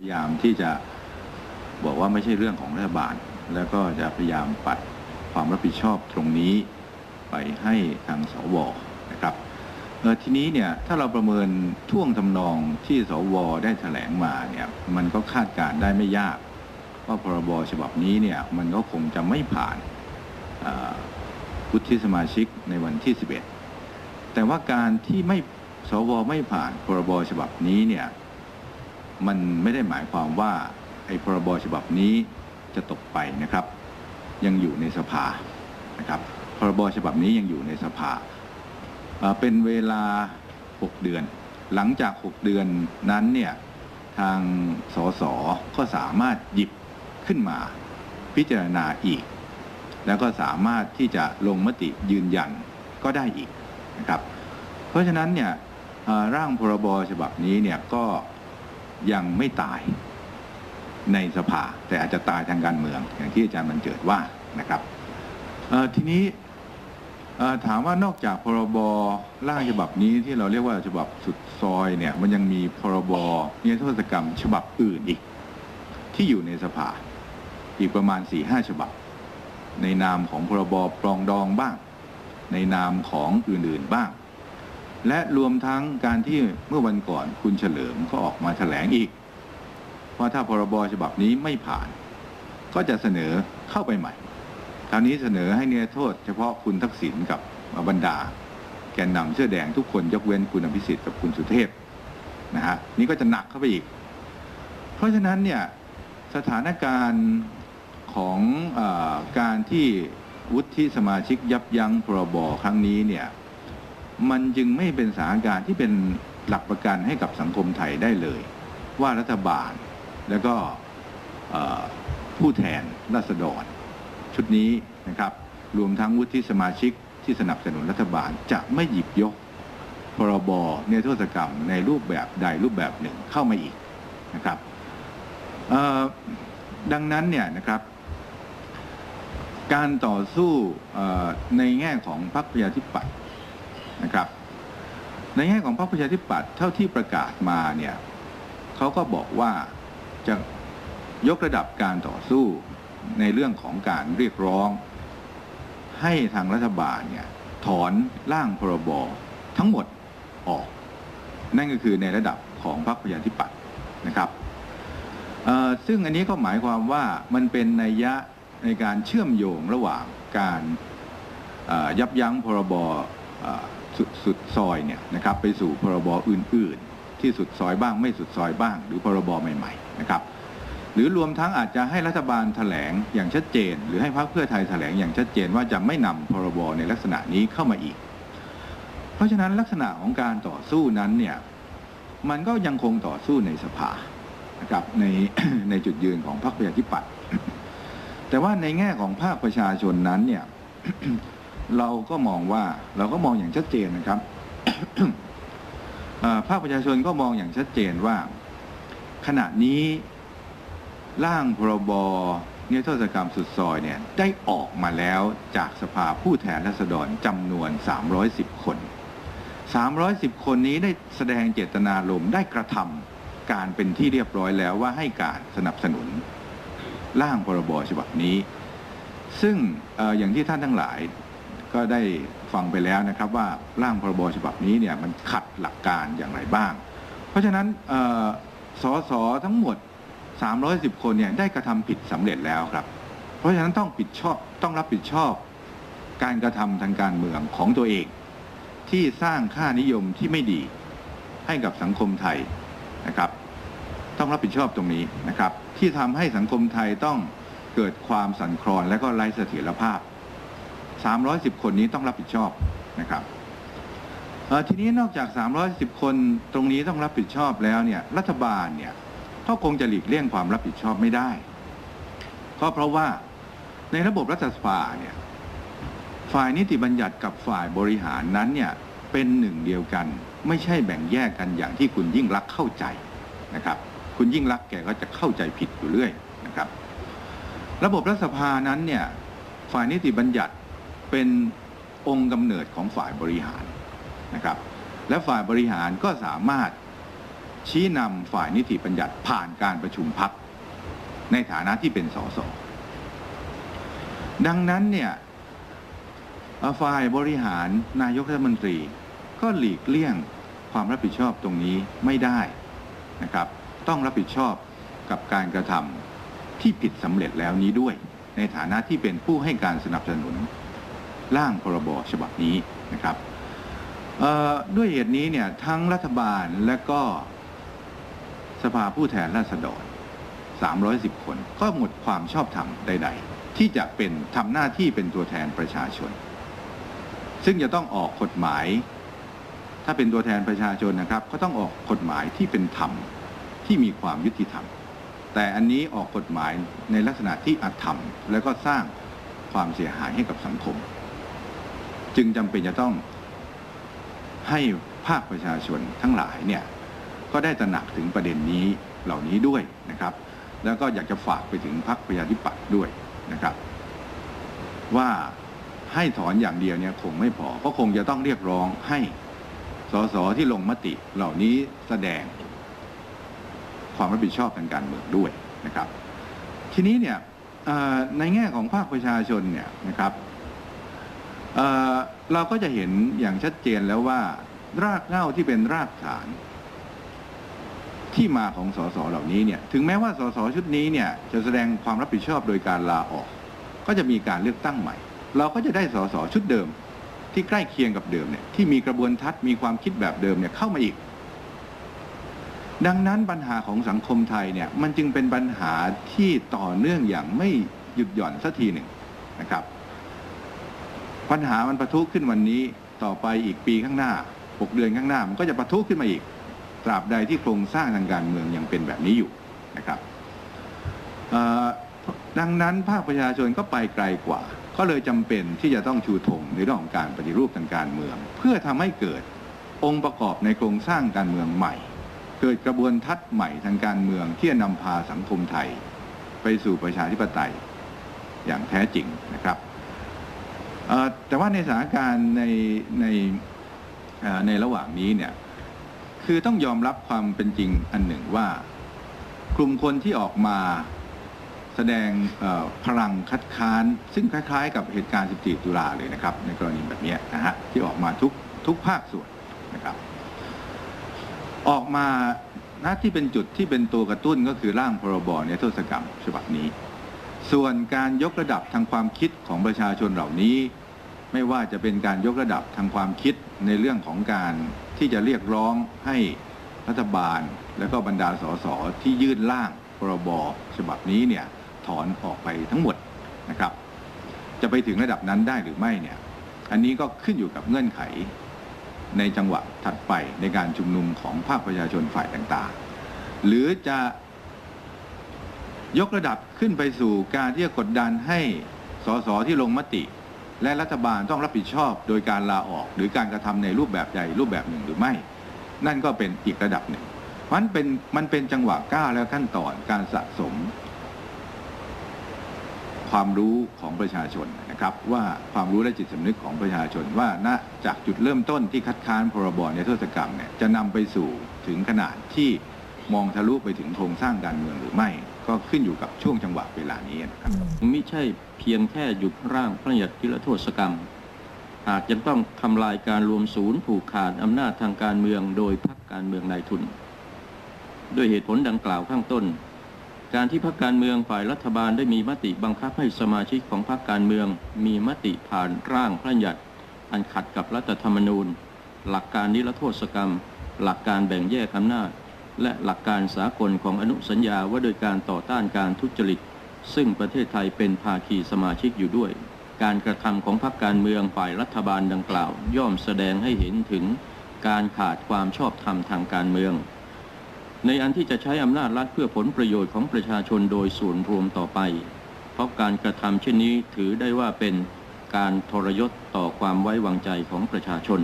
พยายามที่จะบอกว่าไม่ใช่เรื่องของรัฐบาล แล้วก็จะพยายามปัดความรับผิดชอบตรงนี้ไปให้ทางสวนะครับทีนี้เนี่ยถ้าเราประเมินท่วงทำนองที่สวได้แถลงมาเนี่ยมันก็คาดการได้ไม่ยาก ว่าพรบฉบับนี้เนี่ยมันก็คงจะไม่ผ่านเอ่อวุฒิสมาชิกในวันที่ 11 แต่ว่าการที่ไม่สวไม่ผ่านพรบฉบับนี้เนี่ย มันไม่ได้หมายความว่าไอ้พรบฉบับนี้จะตกไปนะครับ ยังอยู่ในสภานะครับพรบฉบับนี้ยังอยู่ในสภา เป็นเวลา 6 เดือน หลังจาก 6 เดือนนั้นเนี่ยทางสสก็สามารถหยิบขึ้นมาพิจารณาอีก แล้วก็สามารถที่จะลงมติยืนยันก็ได้อีกนะครับ เพราะฉะนั้นเนี่ยร่างพรบฉบับนี้เนี่ยก็ ยังไม่ตายในสภา แต่อาจจะตายทางการเมือง อย่างที่อาจารย์บรรเจิดว่านะครับทีนี้ถามว่านอกจากพรบร่างฉบับนี้ที่เราเรียกว่าฉบับสุดซอยเนี่ยมันยังมีพรบนิรโทษกรรม ฉบับอื่นอีก ที่อยู่ในสภา อีกประมาณ4ี่ห้าฉบับ ในนามของพรบปรองดองบ้าง ในนามของอื่นๆบ้าง และรวมทั้งการที่เมื่อวันก่อนคุณเฉลิมก็ออกมาแถลงอีก ว่าถ้าพรบฉบับนี้ไม่ผ่าน ก็จะเสนอเข้าไปใหม่ คราวนี้เสนอให้เนียโทษ เฉพาะคุณทักษิณกับบรรดา แกนนำเสื้อแดงทุกคนยกเว้นคุณอภิสิทธิ์กับคุณสุเทพนะฮะนี่ก็จะหนักเข้าไปอีก เพราะฉะนั้นเนี่ยสถานการณ์ของอการที่วุฒิสมาชิกยับยั้งพรบครั้งนี้เนี่ย มันจึงไม่เป็นสถานการณ์ที่เป็นหลักประกันให้กับสังคมไทยได้เลย ว่ารัฐบาลแล้วก็ผู้แทนราษฎร ชุดนี้นะครับ รวมทั้งวุฒิสมาชิกที่สนับสนุนรัฐบาลจะไม่หยิบยก พรบเนรโทษกรรมในรูปแบบใดรูปแบบหนึ่งเข้ามาอีกนะครับดังนั้นเนี่ยนะครับ การต่อสู้ในแง่ของพรรคประชาธิปัตย์ นะครับ ในแง่ของพรรคประชาธิปัตย์เท่าที่ประกาศมาเนี่ยเขาก็บอกว่าจะยกระดับการต่อสู้ในเรื่องของการเรียกร้อง ให้ทางรัฐบาลเนี่ยถอนร่างพรบทั้งหมดออก นั่นก็คือในระดับของพรรคประชาธิปัตย์นะครับซึ่งอันนี้ก็หมายความว่ามันเป็นนัยยะในการเชื่อมโยงระหว่างการยับยั้งพรบ สุดสุดซอยเนี่ยนะครับไปสู่พรบอื่น ๆ ที่สุดซอยบ้างไม่สุดซอยบ้าง หรือพรบใหม่ๆนะครับหรือรวมทั้งอาจจะให้รัฐบาลแถลงอย่างชัดเจน หรือให้พรรคเพื่อไทยแถลงอย่างชัดเจนว่าจะไม่นำพรบในลักษณะนี้เข้ามาอีก เพราะฉะนั้นลักษณะของการต่อสู้นั้นเนี่ยมันก็ยังคงต่อสู้ในสภานะครับในในจุดยืนของพรรคประชาธิปัตย์แต่ว่าในแง่ของภาคประชาชนนั้นเนี่ย เราก็มองว่าเราก็มองอย่างชัดเจนนะครับภาคประชาชนก็มองอย่างชัดเจนว่า ขณะนี้ร่างพรบเนรโทษกรรมสุดซอยเนี่ยได้ออกมาแล้วจากสภาผู้แทนราษฎรจำนวน 310 คน 310 คนนี้ได้แสดงเจตนารมณ์ได้กระทำการเป็นที่เรียบร้อยแล้วว่าให้การสนับสนุนร่างพรบฉบับนี้ ซึ่งอออย่างที่ท่านทั้งหลาย ก็ได้ฟังไปแล้วนะครับว่าร่างพรบฉบับนี้เนี่ยมันขัดหลักการอย่างไรบ้าง เพราะฉะนั้นเอ่อสสทั้งหมด 310 คนเนี่ยได้กระทำผิดสำเร็จแล้วครับ เพราะฉะนั้นต้องผิดชอบต้องรับผิดชอบการกระทำทางการเมืองของตัวเอง ที่สร้างค่านิยมที่ไม่ดีให้กับสังคมไทยนะครับ ต้องรับผิดชอบตรงนี้นะครับ ที่ทำให้สังคมไทยต้องเกิดความสั่นคลอนและก็ไร้เสถียรภาพ 310 คนนี้ต้องรับผิดชอบนะครับทีนี้นอกจาก 310 คนตรงนี้ต้องรับผิดชอบแล้วเนี่ยรัฐบาลเนี่ยก็คงจะหลีกเลี่ยงความรับผิดชอบไม่ได้ ก็เพราะว่าในระบบรัฐสภาเนี่ยฝ่ายนิติบัญญัติกับฝ่ายบริหารนั้นเนี่ยเป็นหนึ่งเดียวกัน ไม่ใช่แบ่งแยกกันอย่างที่คุณยิ่งรักเข้าใจนะครับ คุณยิ่งรักแกก็จะเข้าใจผิดอยู่เรื่อยนะครับ ระบบรัฐสภานั้นเนี่ยฝ่ายนิติบัญญัติ เป็นองค์กำเนิดของฝ่ายบริหารนะครับ และฝ่ายบริหารก็สามารถชี้นำฝ่ายนิติบัญญัติผ่านการประชุมพักในฐานะที่เป็นสสดังนั้นเนี่ยฝ่ายบริหารนายกรัฐมนตรี ก็หลีกเลี่ยงความรับผิดชอบตรงนี้ไม่ได้นะครับ ต้องรับผิดชอบกับการกระทำที่ผิดสำเร็จแล้วนี้ด้วย ในฐานะที่เป็นผู้ให้การสนับสนุน ร่างพรบฉบับนี้นะครับด้วยเหตุนี้เนี่ยทั้งรัฐบาลและก็สภาผู้แทนราษฎร 310 คนก็หมดความชอบธรรมใด ๆ ที่จะเป็นทำหน้าที่เป็นตัวแทนประชาชน ซึ่งจะต้องออกกฎหมาย ถ้าเป็นตัวแทนประชาชนนะครับ ก็ต้องออกกฎหมายที่เป็นธรรมที่มีความยุติธรรม แต่อันนี้ออกกฎหมายในลักษณะที่อธรรม และก็สร้างความเสียหายให้กับสังคม จึงจำเป็นจะต้องให้ภาคประชาชนทั้งหลายเนี่ยก็ได้ตระหนักถึงประเด็นนี้เหล่านี้ด้วยนะครับ แล้วก็อยากจะฝากไปถึงพรรคประชาธิปัตย์ด้วยนะครับ ว่าให้ถอนอย่างเดียวเนี่ยคงไม่พอก็คงจะต้องเรียกร้องให้สสที่ลงมติเหล่านี้แสดง ความรับผิดชอบทางการเมืองด้วยนะครับ ทีนี้เนี่ยในแง่ของภาคประชาชนเนี่ยนะครับ เอ่อเราก็จะเห็นอย่างชัดเจนแล้วว่า รากเหง้าที่เป็นรากฐาน ที่มาของสสเหล่านี้เนี่ย ถึงแม้ว่าสสชุดนี้เนี่ยจะแสดงความรับผิดชอบโดยการลาออก ก็จะมีการเลือกตั้งใหม่ เราก็จะได้สสชุดเดิม ที่ใกล้เคียงกับเดิมเนี่ยที่มีกระบวนทัศน์มีความคิดแบบเดิมเนี่ยเข้ามาอีก ดังนั้นปัญหาของสังคมไทยเนี่ยมันจึงเป็นปัญหาที่ต่อเนื่องอย่างไม่หยุดหย่อนสักทีหนึ่งนะครับ ปัญหามันประทุขึ้นวันนี้ต่อไปอีกปีข้างหน้าหกเดือนข้างหน้า มันก็จะประทุขึ้นมาอีก ตราบใดที่โครงสร้างทางการเมืองยังเป็นแบบนี้อยู่นะครับดังนั้นภาคประชาชนก็ไปไกลกว่า ก็เลยจำเป็นที่จะต้องชูธงในเรื่องของการปฏิรูปทางการเมือง เพื่อทำให้เกิดองค์ประกอบในโครงสร้างการเมืองใหม่ เกิดกระบวนทัศน์ใหม่ทางการเมืองที่จะนำพาสังคมไทย ไปสู่ประชาธิปไตยอย่างแท้จริงนะครับ แต่ว่าในสถานการณ์ในในในระหว่างนี้เนี่ยคือต้องยอมรับความเป็นจริงอันหนึ่งว่า กลุ่มคนที่ออกมาแสดงพลังคัดค้าน ซึ่งคล้ายๆ กับเหตุการณ์ 14 ตุลาเลยนะครับ ในกรณีแบบนี้นะฮะที่ออกมาทุกทุกภาคส่วนนะครับ ออกมาหน้าที่เป็นจุดที่เป็นตัวกระตุ้นก็คือร่างพรบเนรโทษกรรมฉบับนี้ ส่วนการยกระดับทางความคิดของประชาชนเหล่านี้ ไม่ว่าจะเป็นการยกระดับทางความคิดในเรื่องของการที่จะเรียกร้องให้รัฐบาล และก็บรรดาสสที่ยื่นร่างพรบฉบับนี้เนี่ยถอนออกไปทั้งหมดนะครับ จะไปถึงระดับนั้นได้หรือไม่เนี่ยอันนี้ก็ขึ้นอยู่กับเงื่อนไข ในจังหวะถัดไปในการชุมนุมของภาคประชาชนฝ่ายต่างๆ หรือจะ ยกระดับขึ้นไปสู่การที่จะกดดันให้สสที่ลงมติ และรัฐบาลต้องรับผิดชอบ โดยการลาออก หรือการกระทำในรูปแบบใดรูปแบบหนึ่งหรือไม่ นั่นก็เป็นอีกระดับหนึ่งมันเป็นมันเป็นจังหวะก้าวและขั้นตอนการสะสม ความรู้ของประชาชนนะครับ ว่าความรู้และจิตสำนึกของประชาชนว่าณจากจุดเริ่มต้นที่คัดค้านพรบในโทษกรรมเนี่ยจะนำไปสู่ถึงขนาดที่มองทะลุไปถึงโครงสร้างการเมืองหรือไม่ ก็ขึ้นอยู่กับช่วงจังหวะเวลานี้นะครับ ไม่ใช่เพียงแค่หยุดร่างพระราชบัญญัตินิรโทษกรรมหากยังต้องทำลายการรวมศูนย์ผูกขาดอำนาจทางการเมืองโดยพรรคการเมืองนายทุน ด้วยเหตุผลดังกล่าวข้างต้น การที่พรรคการเมืองฝ่ายรัฐบาลได้มีมติบังคับให้สมาชิกของพรรคการเมือง มีมติผ่านร่างพระราชบัญญัติอันขัดกับรัฐธรรมนูญ หลักการนิรโทษกรรม หลักการแบ่งแยกอำนาจ และหลักการสากลของอนุสัญญาว่าโดยการต่อต้านการทุจริต ซึ่งประเทศไทยเป็นภาคีสมาชิกอยู่ด้วย การกระทำของพรรคการเมืองฝ่ายรัฐบาลดังกล่าว ย่อมแสดงให้เห็นถึงการขาดความชอบธรรมทางการเมือง ในอันที่จะใช้อำนาจรัฐเพื่อผลประโยชน์ของประชาชนโดยส่วนรวมต่อไป เพราะการกระทำเช่นนี้ถือได้ว่าเป็นการทรยศต่อความไว้วางใจของประชาชน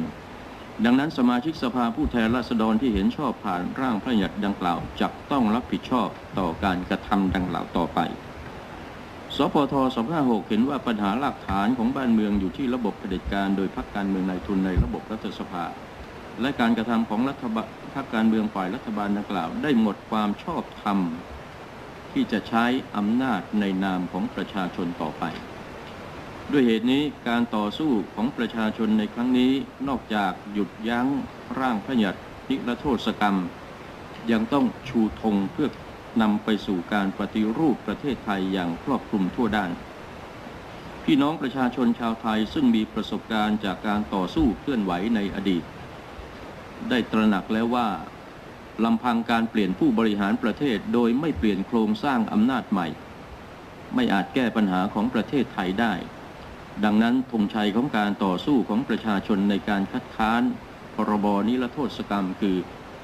ดังนั้นสมาชิกสภาผู้แทนราษฎรที่เห็นชอบผ่านร่างพระราชบัญญัติดังกล่าวจะต้องรับผิดชอบต่อการกระทำดังกล่าวต่อไป สปท 256 เห็นว่าปัญหาหลักฐานของบ้านเมืองอยู่ที่ระบบเผด็จการโดยพรรคการเมืองนายทุนในระบบรัฐสภา และการกระทำของรัฐบาลพรรคการเมืองฝ่ายรัฐบาลดังกล่าว ได้หมดความชอบธรรมที่จะใช้อำนาจในนามของประชาชนต่อไป ด้วยเหตุนี้การต่อสู้ของประชาชนในครั้งนี้นอกจากหยุดยั้งร่างพระญัตินิรโทษกรรม ยังต้องชูธงเพื่อนำไปสู่การปฏิรูปประเทศไทยอย่างครอบคลุมทั่วด้าน พี่น้องประชาชนชาวไทยซึ่งมีประสบการณ์จากการต่อสู้เคลื่อนไหวในอดีต ได้ตระหนักแล้วว่าลำพังการเปลี่ยนผู้บริหารประเทศโดยไม่เปลี่ยนโครงสร้างอำนาจใหม่ ไม่อาจแก้ปัญหาของประเทศไทยได้ ดังนั้นธงชัยของการต่อสู้ของประชาชนในการคัดค้าน พรบนิรโทษกรรมคือ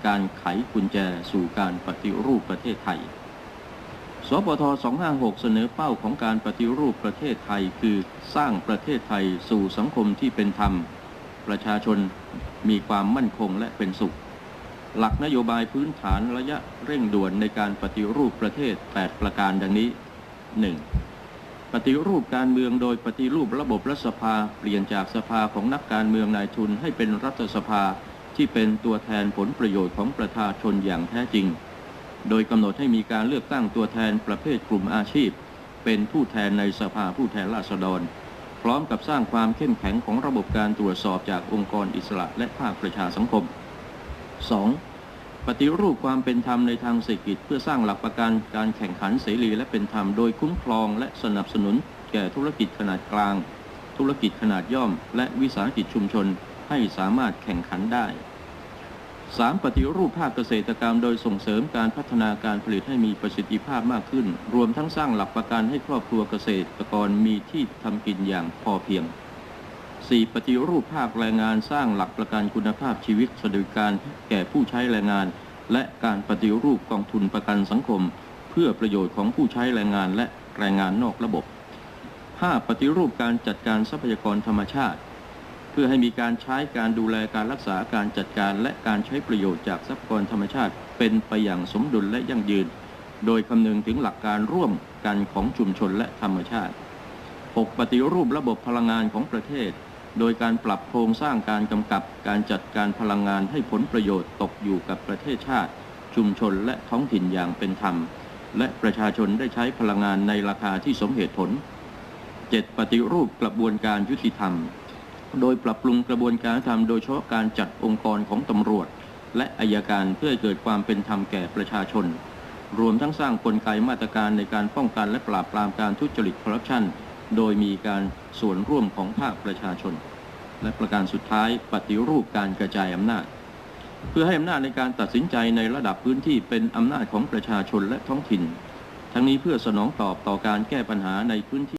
การไขกุญแจสู่การปฏิรูปประเทศไทย สปท 256 เสนอเป้าของการปฏิรูปประเทศไทยคือสร้างประเทศไทยสู่สังคมที่เป็นธรรม ประชาชนมีความมั่นคงและเป็นสุข หลักนโยบายพื้นฐานระยะเร่งด่วนในการปฏิรูปประเทศ 8 ประการดังนี้ 1. ปฏิรูปการเมืองโดยปฏิรูประบบรัฐสภา เปลี่ยนจากสภาของนักการเมืองนายทุนให้เป็นรัฐสภาที่เป็นตัวแทนผลประโยชน์ของประชาชนอย่างแท้จริง โดยกำหนดให้มีการเลือกตั้งตัวแทนประเภทกลุ่มอาชีพ เป็นผู้แทนในสภาผู้แทนราษฎร พร้อมกับสร้างความเข้มแข็งของระบบการตรวจสอบจากองค์กรอิสระและภาคประชาสังคม 2. ปฏิรูปความเป็นธรรมในทางเศรษฐกิจ เพื่อสร้างหลักประกันการแข่งขันเสรีและเป็นธรรมโดยคุ้มครองและสนับสนุน แก่ธุรกิจขนาดกลาง ธุรกิจขนาดย่อม และวิสาหกิจชุมชนให้สามารถแข่งขันได้ 3. ปฏิรูปภาคเกษตรกรรมโดยส่งเสริมการพัฒนาการผลิตให้มีประสิทธิภาพมากขึ้น รวมทั้งสร้างหลักประกันให้ครอบครัวเกษตรกรมีที่ทำกินอย่างพอเพียง 4. ปฏิรูปภาคแรงงานสร้างหลักประกันคุณภาพชีวิตสวัสดิการแก่ผู้ใช้แรงงาน และการปฏิรูปกองทุนประกันสังคม เพื่อประโยชน์ของผู้ใช้แรงงานและแรงงานนอกระบบ 5. ปฏิรูปการจัดการทรัพยากรธรรมชาติ เพื่อให้มีการใช้การดูแลการรักษาการจัดการ และการใช้ประโยชน์จากทรัพยากรธรรมชาติ เป็นไปอย่างสมดุลและยั่งยืน โดยคำนึงถึงหลักการร่วมกันของชุมชนและธรรมชาติ 6. ปฏิรูประบบพลังงานของประเทศ โดยการปรับโครงสร้างการกำกับการจัดการพลังงานให้ผลประโยชน์ตกอยู่กับประเทศชาติ ชุมชนและท้องถิ่นอย่างเป็นธรรม และประชาชนได้ใช้พลังงานในราคาที่สมเหตุผล 7. ปฏิรูปกระบวนการยุติธรรม โดยปรับปรุงกระบวนการธรรมโดยเฉพาะการจัดองค์กรของตำรวจ และอายการเพื่อเกิดความเป็นธรรมแก่ประชาชน รวมทั้งสร้างกลไกมาตรการในการป้องกันและปราบปรามการทุจริตคอร์รัปชัน โดยมีการส่วนร่วมของภาคประชาชน และประการสุดท้ายปฏิรูปการกระจายอำนาจ เพื่อให้อำนาจในการตัดสินใจในระดับพื้นที่เป็นอำนาจของประชาชนและท้องถิ่น ทั้งนี้เพื่อสนองตอบต่อการแก้ปัญหาในพื้นที่